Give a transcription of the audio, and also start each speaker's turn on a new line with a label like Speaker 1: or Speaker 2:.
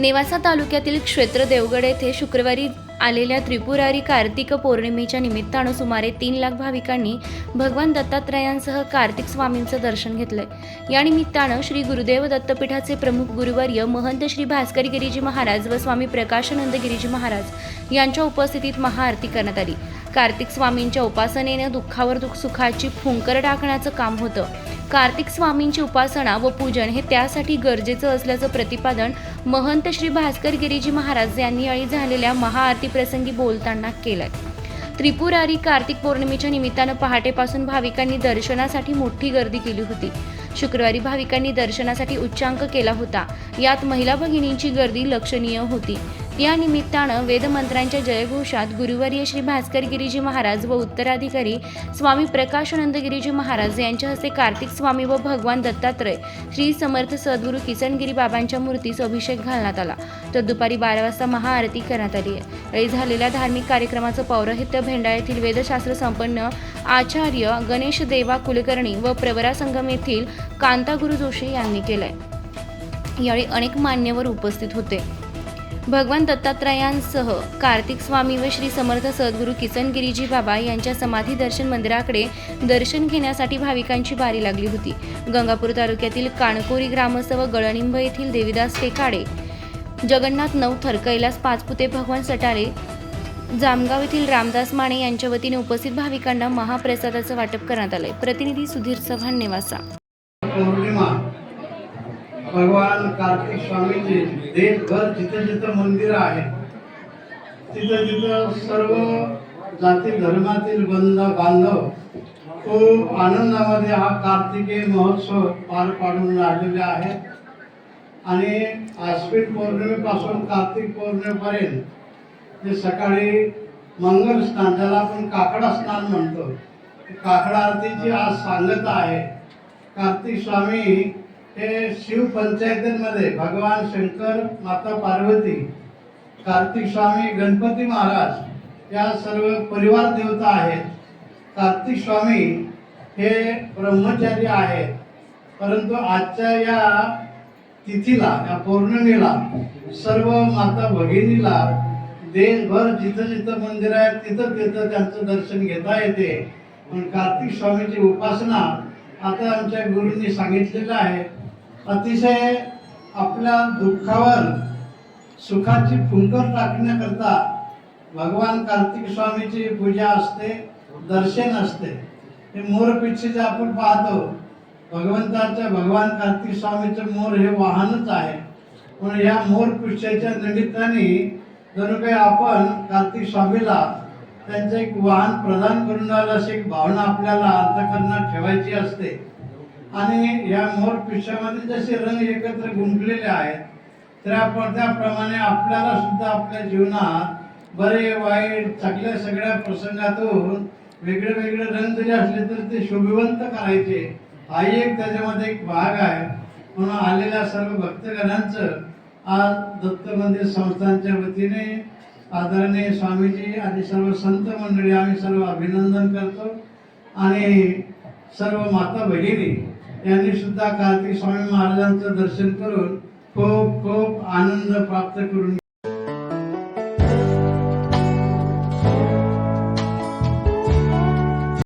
Speaker 1: नेवासा तालुक्यातील क्षेत्र देवगड येथे शुक्रवारी आलेल्या त्रिपुरारी कार्तिक पौर्णिमेच्या निमित्तानं सुमारे तीन लाख भाविकांनी भगवान दत्तात्रयांसह कार्तिक स्वामींचं दर्शन घेतलंय. या निमित्तानं श्री गुरुदेव दत्तपीठाचे प्रमुख गुरुवर्य महंत श्री भास्कर गिरीजी महाराज व स्वामी प्रकाशानंद गिरीजी महाराज यांच्या उपस्थितीत महाआरती करण्यात आली. कार्तिक स्वामींच्या उपासनेनं दुःखावर दुःख सुखाची फुंकर टाकण्याचं काम होतं. कार्तिक स्वामींची उपासना व पूजन हे त्यासाठी गरजेचं असल्याचं प्रतिपादन महंत श्री भास्कर गिरीजी महाराज यांनी यावेळी झालेल्या महाआरती प्रसंगी बोलताना केलं त्रिपुरारी कार्तिक पौर्णिमेच्या निमित्तानं पहाटेपासून भाविकांनी दर्शनासाठी मोठी गर्दी केली होती. शुक्रवारी भाविकांनी दर्शनासाठी उच्चांक केला होता. यात महिला भगिनींची गर्दी लक्षणीय होती. या निमित्तानं वेदमंत्रांच्या जयघोषात गुरुवर्य श्री भास्कर गिरीजी महाराज व उत्तराधिकारी स्वामी प्रकाशानंद गिरीजी महाराज यांच्या हस्ते कार्तिक स्वामी व भगवान दत्तात्रय श्री समर्थ सद्गुरू किसनगिरी बाबांच्या मूर्तीस अभिषेक घालण्यात आला. तर दुपारी बारा वाजता महाआरती करण्यात आली आहे. झालेल्या धार्मिक कार्यक्रमाचं पौरोहित्य भेंडा येथील वेदशास्त्र संपन्न आचार्य गणेश देवा कुलकर्णी व प्रवरा संगम येथील कांतागुरु जोशी यांनी केलंय. यावेळी अनेक मान्यवर उपस्थित होते. भगवान दत्तात्रयांसह कार्तिक स्वामी व श्री समर्थ सद्गुरू किसन गिरीजी बाबा यांच्या समाधी दर्शन मंदिराकडे दर्शन घेण्यासाठी भाविकांची बारी लागली होती. गंगापूर तालुक्यातील काणकोरी ग्रामस्थ व गळनिंब येथील देविदास टेकाडे जगन्नाथ नवथर कैलास पाचपुते भगवान सटारे जामगाव येथील रामदास माने यांच्या वतीने उपस्थित भाविकांना महाप्रसादाचं वाटप करण्यात आलंय. प्रतिनिधी सुधीर चव्हाण नेवासा.
Speaker 2: पौर्णिमा. भगवान कार्तिक स्वामींचे देशभर जिथं जिथं मंदिर आहे तिथं तिथं सर्व जाती धर्मातील बंध बांधव खूप आनंदामध्ये हा कार्तिकी महोत्सव पार पाडून राहिलेले आहेत. आणि आश्विन पौर्णिमेपासून कार्तिक पौर्णिमेपर्यंत जे सकाळी मंगल स्नान ज्याला आपण काकडा स्नान म्हणतो काकडा आरतीची आज सांगता आहे. कार्तिक स्वामी हे शिव पंचायतींमध्ये भगवान शंकर माता पार्वती कार्तिक स्वामी गणपती महाराज या सर्व परिवार देवता आहेत. कार्तिक स्वामी हे ब्रह्मचारी आहेत. परंतु आजच्या या तिथीला या पौर्णिमेला सर्व माता भगिनीला देशभर जिथं जिथं मंदिर आहे तिथं तिथं त्यांचं दर्शन घेता येते. पण कार्तिक स्वामीची उपासना आता आमच्या गुरूंनी सांगितलेलं आहे. अतिशय आपल्या दुःखावर सुखाची फुंकर टाकण्याकरता भगवान कार्तिक स्वामीची पूजा असते दर्शन असते. हे मोरपिच्छी आपण पाहतो भगवंताच्या भगवान कार्तिक स्वामीचं मोर हे वाहनच आहे. म्हणून ह्या मोरपिच्छाच्या निमित्ताने जणू काही आपण कार्तिक स्वामीला त्यांचं एक वाहन प्रदान करून राहिलं अशी एक भावना आपल्याला अंतकरणात ठेवायची असते. आणि या मोर पिशामध्ये जसे रंग एकत्र गुंफलेले आहेत त्या त्याप्रमाणे आपल्याला सुद्धा आपल्या जीवनात बरे वाईट चांगल्या सगळ्या प्रसंगातून वेगळे वेगळे रंग जरी असले तर ते शोभिवंत करायचे. हा एक त्याच्यामध्ये एक भाग आहे. म्हणून आलेल्या सर्व भक्तगणांचं आज दत्त मंदिर संस्थांच्या वतीने आदरणीय स्वामीजी आणि सर्व संत मंडळी आम्ही सर्व अभिनंदन करतो. आणि सर्व माता भगिनी यांनी सुद्धा कार्तिक स्वामी महाराजांचं दर्शन करून खूप खूप आनंद प्राप्त करून